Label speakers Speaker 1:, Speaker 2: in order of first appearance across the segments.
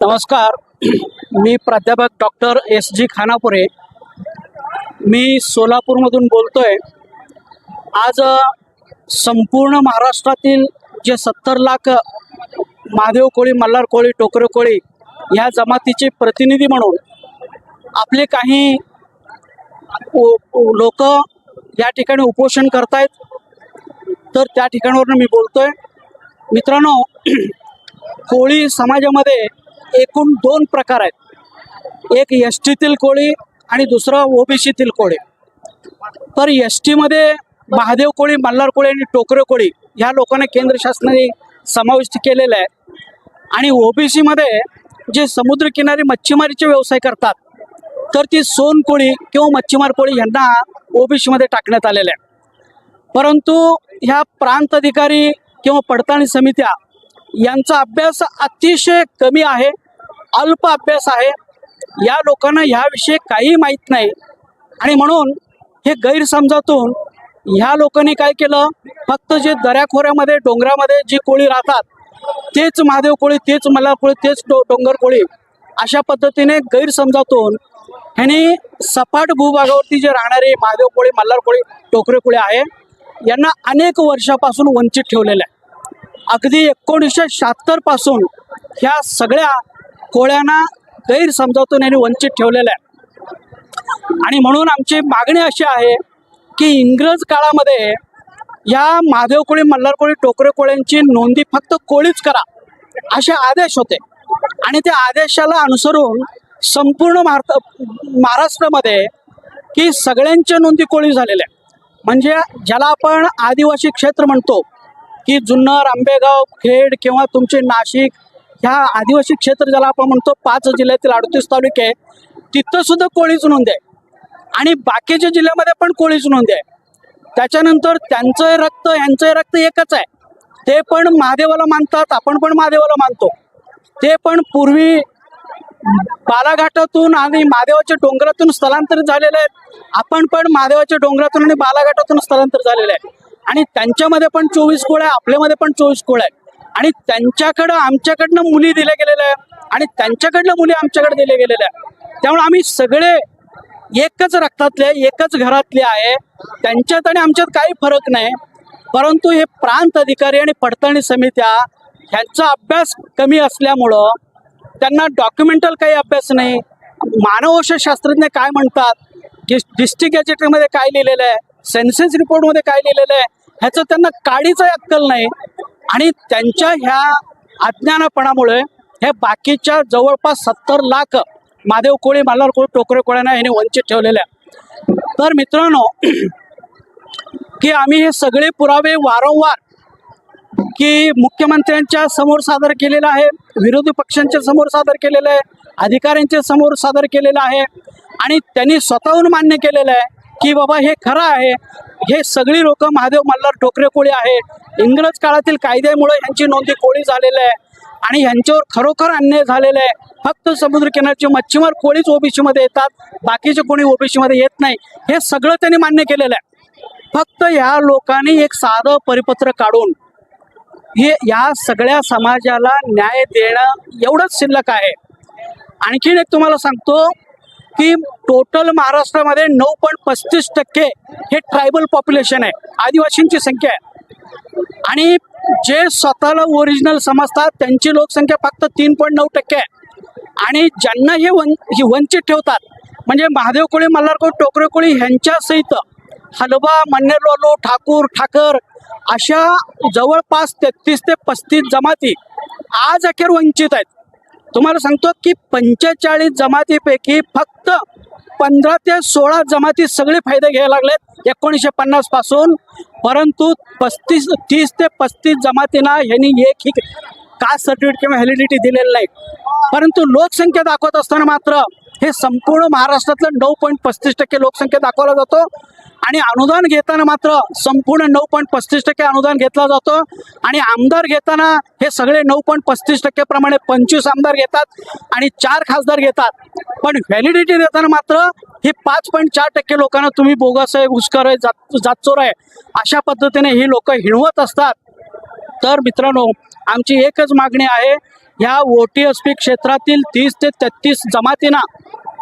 Speaker 1: नमस्कार. मी प्राध्यापक doctor S G Khanapure. मी सोलापूरमधून बोलतो आहे आज संपूर्ण महाराष्ट्रातील जे सत्तर लाख महादेव कोळी मल्हार कोळी टोकरे कोळी ह्या जमातीचे प्रतिनिधी म्हणून आपले काही लोक या ठिकाणी उपोषण करतायत. तर त्या ठिकाणावरून मी बोलतो आहे मित्रांनो कोळी समाजामध्ये एकूण दोन प्रकार आहेत. एक एस टीतील कोळी आणि दुसरं ओबीसीतील कोळी. तर एस टीमध्ये महादेव कोळी मल्हार कोळी आणि टोकरे कोळी ह्या लोकांना केंद्र शासनाने समाविष्ट केलेलं आहे. आणि ओबीसीमध्ये जे समुद्रकिनारी मच्छीमारीचे व्यवसाय करतात तर ती सोन कोळी किंवा मच्छीमार कोळी यांना ओबीसीमध्ये टाकण्यात आलेल्या आहे परंतु ह्या प्रांत अधिकारी किंवा पडताळणी समित्या यांचा अभ्यास अतिशय कमी आहे. अल्प अभ्यास आहे. या लोकांना ह्याविषयी काही माहीत नाही. आणि म्हणून हे गैरसमजातून ह्या लोकांनी काय केलं? फक्त जे दऱ्याखोऱ्यामध्ये डोंगरामध्ये जी कोळी राहतात तेच महादेव कोळी तेच मला कोळी तेच डो डोंगर कोळी अशा पद्धतीने गैरसमजातून ह्यांनी सपाट भूभागावरती जे राहणारे महादेव कोळी मल्हार कोळी टोकरे कोळी आहे यांना अनेक वर्षापासून वंचित ठेवलेलं आहे. अगदी एकोणीसशे शहात्तरपासून ह्या सगळ्या कोळ्यांना गैरसमजातून यांनी वंचित ठेवलेलं आहे. आणि म्हणून आमची मागणी अशी आहे की इंग्रज काळामध्ये या महादेव कोळी मल्हार कोळी टोकरे कोळ्यांची नोंदी फक्त कोळीच करा असे आदेश होते. आणि त्या आदेशाला अनुसरून संपूर्ण भारत महाराष्ट्रामध्ये की सगळ्यांच्या नोंदी कोळी झालेल्या आहे म्हणजे ज्याला आपण आदिवासी क्षेत्र म्हणतो की जुन्नर आंबेगाव खेड किंवा तुमचे नाशिक ह्या आदिवासी क्षेत्र ज्याला आपण म्हणतो पाच जिल्ह्यातील अडतीस तालुके तिथं सुद्धा कोळीच नोंद आहे. आणि बाकीच्या जिल्ह्यामध्ये पण कोळीच नोंद आहे. त्याच्यानंतर त्यांचं रक्त यांचं रक्त एकच आहे. ते पण महादेवाला मानतात आपण पण महादेवाला मानतो. ते पण पूर्वी बालाघाटातून आणि महादेवाच्या डोंगरातून स्थलांतरित झालेले आहेत. आपण पण महादेवाच्या डोंगरातून आणि बालाघाटातून स्थलांतर झालेले आहे आणि त्यांच्यामध्ये पण चोवीस कोळ आहे आपल्यामध्ये पण चोवीस कोळ आहे आणि त्यांच्याकडं आमच्याकडनं मुली दिल्या गेलेल्या आहे आणि त्यांच्याकडनं मुली आमच्याकडे दिल्या गेलेल्या त्यामुळे आम्ही सगळे एकच रक्तातले एकच घरातले आहे. त्यांच्यात आणि आमच्यात काही फरक नाही. परंतु हे प्रांत अधिकारी आणि पडताळणी समित्या ह्यांचा अभ्यास कमी असल्यामुळं त्यांना डॉक्युमेंटल काही अभ्यास नाही. मानववंश शास्त्रज्ञ काय म्हणतात? डिस डिस्ट्रिक्ट गॅजेटमध्ये काय लिहिलेलं आहे? सेन्सेस रिपोर्टमध्ये काय लिहिलेलं आहे? ह्याचं त्यांना काडीचाही अक्कल नाही. आणि त्यांच्या ह्या अज्ञानपणामुळे हे बाकीच्या जवळपास सत्तर लाख महादेव कोळी मल्हार कोळी टोकरे कोळ्यांना याने वंचित ठेवलेल्या आहे तर मित्रांनो की आम्ही हे सगळे पुरावे वारंवार की मुख्यमंत्र्यांच्या समोर सादर केलेलं आहे विरोधी पक्षांच्या समोर सादर केलेलं आहे अधिकाऱ्यांच्या समोर सादर केलेलं आहे आणि त्यांनी स्वतःहून मान्य केलेलं आहे की बाबा हे खरं आहे. हे सगळी लोक महादेव मल्हार ठोकरे कोळी आहे. इंग्रज काळातील कायद्यामुळे यांची नोंदी कोळी झालेली आहे. आणि यांच्यावर खरोखर अन्याय झालेला आहे. फक्त समुद्रकिनारचे मच्छीमार कोळीच ओबीसीमध्ये येतात. बाकीचे कोणी ओबीसीमध्ये येत नाही. हे सगळं त्यांनी मान्य केलेलं आहे. फक्त ह्या लोकांनी एक साधं परिपत्र काढून हे या सगळ्या समाजाला न्याय देणं एवढंच शिल्लक आहे. आणखीन एक तुम्हाला सांगतो. की टोटल महाराष्ट्रामध्ये नऊ पॉईंट पस्तीस टक्के हे ट्रायबल पॉप्युलेशन आहे. आदिवासींची संख्या आहे. आणि जे स्वतःला ओरिजिनल समजतात त्यांची लोकसंख्या फक्त तीन पॉईंट नऊ टक्के आहे. आणि ज्यांना हे वन ही वंचित ठेवतात म्हणजे महादेव कोळी मल्हारकोळी टोकरे कोळी ह्यांच्यासहित हलवा मन्नेरवालो ठाकूर ठाकर अशा जवळपास तेहतीस ते पस्तीस जमाती आज अखेर वंचित आहेत. तुम्हाला सांगतो की पंचेचाळीस जमातीपैकी फक्त पंधरा ते सोळा जमाती सगळे फायदे घ्यायला लागलेत एकोणीसशे पन्नासपासून. परंतु पस्तीस तीस ते पस्तीस जमातींना ह्यांनी एक ही कास्ट सर्टिफिकेट किंवा व्हॅलिडिटी दिलेली नाही. परंतु लोकसंख्या दाखवत असताना मात्र हे संपूर्ण महाराष्ट्रातलं नऊ पॉईंट पस्तीस टक्के लोकसंख्या दाखवला जातो. आणि अनुदान घेताना मात्र संपूर्ण नऊ पॉईंट पस्तीस टक्के अनुदान घेतला जातो. आणि आमदार घेताना हे सगळे नऊ पॉईंट पस्तीस टक्केप्रमाणे पंचवीस आमदार घेतात आणि चार खासदार घेतात. पण व्हॅलिडिटी देताना मात्र हे पाच पॉईंट चार टक्के लोकांना तुम्ही बोगस आहे हुस्कर आहे जात जातचोर आहे अशा पद्धतीने ही लोक हिणवत असतात. तर मित्रांनो आमची एकच मागणी आहे ह्या ओ टी एस पी क्षेत्रातील तीस ते तेहतीस जमातींना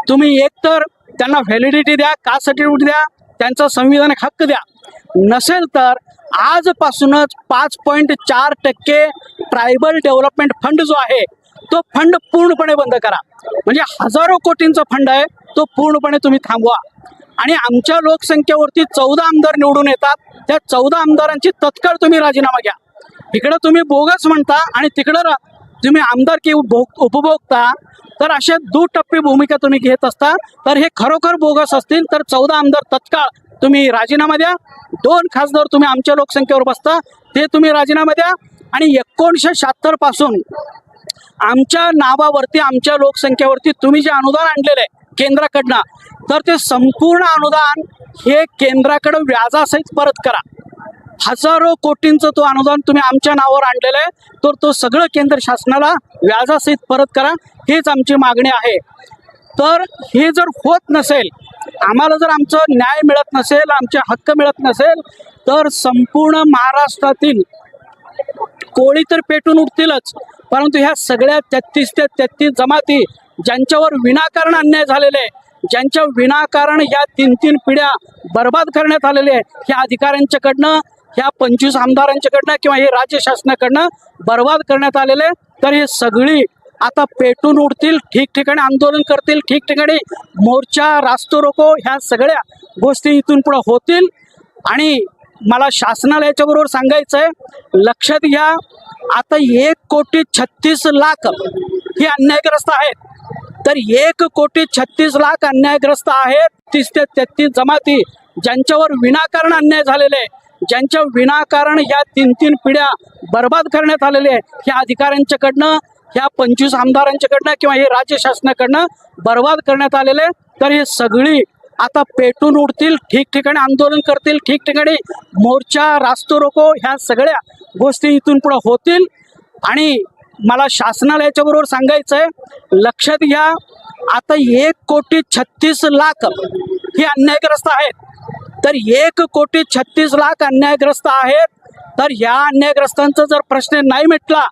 Speaker 1: तुम्ही एकतर त्यांना व्हॅलिडिटी द्या कास्ट सर्टिफिकेट द्या त्यांचा संविधानिक हक्क द्या. नसेल तर आजपासूनच पाच पॉईंट चार टक्के ट्रायबल डेव्हलपमेंट फंड जो आहे तो फंड पूर्णपणे बंद करा. म्हणजे हजारो कोटींचा फंड आहे तो पूर्णपणे तुम्ही थांबवा. आणि आमच्या लोकसंख्येवरती चौदा आमदार निवडून येतात त्या चौदा आमदारांची तत्काळ तुम्ही राजीनामा घ्या. इकडं तुम्ही बोगस म्हणता आणि तिकडं तुम्ही तुम्ही आमदारकी उपभोग उपभोगता तर अशा दुटप्पी भूमिका तुम्ही घेत असता तर हे खरोखर बोगस असतील तर चौदा आमदार तत्काळ तुम्ही राजीनामा द्या. दोन खासदार तुम्ही आमच्या लोकसंख्येवर बसता ते तुम्ही राजीनामा द्या. आणि एकोणीसशे शहात्तरपासून आमच्या नावावरती आमच्या लोकसंख्येवरती तुम्ही जे अनुदान आणलेलं आहे केंद्राकडनं तर ते संपूर्ण अनुदान हे केंद्राकडं व्याजासहित परत करा. हजारो कोटींचं तो अनुदान तुम्ही आमच्या नावावर आणलेलं आहे. तर तो सगळं केंद्र शासनाला व्याजासहित परत करा. हेच आमची मागणी आहे. तर हे जर होत नसेल आम्हाला जर आमचं न्याय मिळत नसेल आमचे हक्क मिळत नसेल तर संपूर्ण महाराष्ट्रातील कोळी तर पेटून उठतीलच. परंतु ह्या सगळ्या तेहतीस ते तेहतीस जमाती ज्यांच्यावर विनाकारण अन्याय झालेले आहे, ज्यांच्या विनाकारण ह्या तीन तीन पिढ्या बर्बाद करण्यात आलेल्या आहे ह्या अधिकाऱ्यांच्याकडनं ह्या पंचवीस आमदारांच्याकडनं किंवा हे राज्य शासनाकडनं बर्बाद करण्यात आलेले तर हे सगळी आता पेटून उठतील ठिकठिकाणी आंदोलन करतील ठिकठिकाणी मोर्चा रास्तो रोको ह्या सगळ्या गोष्टी इथून पुढं होतील. आणि मला शासनाला याच्याबरोबर सांगायचं आहे लक्षात घ्या आता एक कोटी छत्तीस लाख हे अन्यायग्रस्त आहेत. तर एक कोटी छत्तीस लाख अन्यायग्रस्त आहेत तीस ते तेहतीस जमाती ज्यांच्यावर विनाकारण अन्याय झालेले आहे. ज्यांच्या विनाकारण ह्या तीन तीन पिढ्या बर्बाद करण्यात आलेल्या आहे ह्या अधिकाऱ्यांच्याकडनं ह्या पंचवीस आमदारांच्याकडनं किंवा हे राज्य शासनाकडनं बर्बाद करण्यात आलेले तर हे सगळी आता पेटून उडतील ठिकठिकाणी आंदोलन करतील ठिकठिकाणी मोर्चा रास्तो रोको ह्या सगळ्या गोष्टी इथून पुढे होतील. आणि मला शासनाला याच्याबरोबर सांगायचं आहे लक्षात घ्या आता एक कोटी छत्तीस लाख ही अन्यायग्रस्त आहेत. तर एक कोटी छत्तीस लाख अन्यायग्रस्त आहेत. तर ह्या अन्यायग्रस्तांचा जर प्रश्न नाही मिटला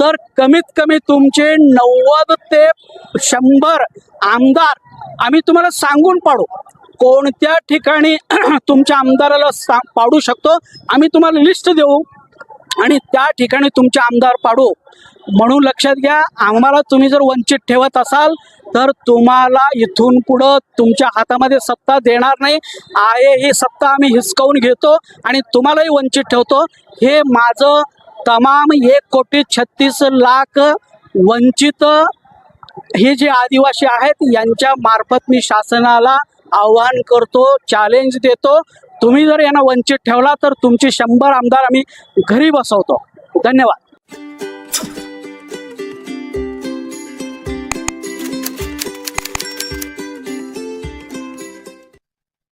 Speaker 1: तर कमीत कमी तुमचे नव्वद ते शंभर आमदार आम्ही तुम्हाला सांगून पाडू. कोणत्या ठिकाणी तुमच्या आमदाराला सा पाडू शकतो आम्ही तुम्हाला लिस्ट देऊ आणि त्या ठिकाणी तुमचे आमदार पाडू. म्हणून लक्षात घ्या आम्हाला तुम्ही जर वंचित ठेवत असाल तर तुम्हाला इथून पुढं तुमच्या हातामध्ये सत्ता देणार नाही. आहे ही सत्ता आम्ही हिसकावून घेतो आणि तुम्हालाही वंचित ठेवतो. हे माझं तमाम एक कोटी छत्तीस लाख वंचित हे जे आदिवासी आहेत यांच्या मार्फत मी शासनाला आव्हान करतो चॅलेंज देतो. तुम्ही जर यांना वंचित ठेवला तर तुमचे शंभर आमदार आम्ही घरी बसवतो. धन्यवाद.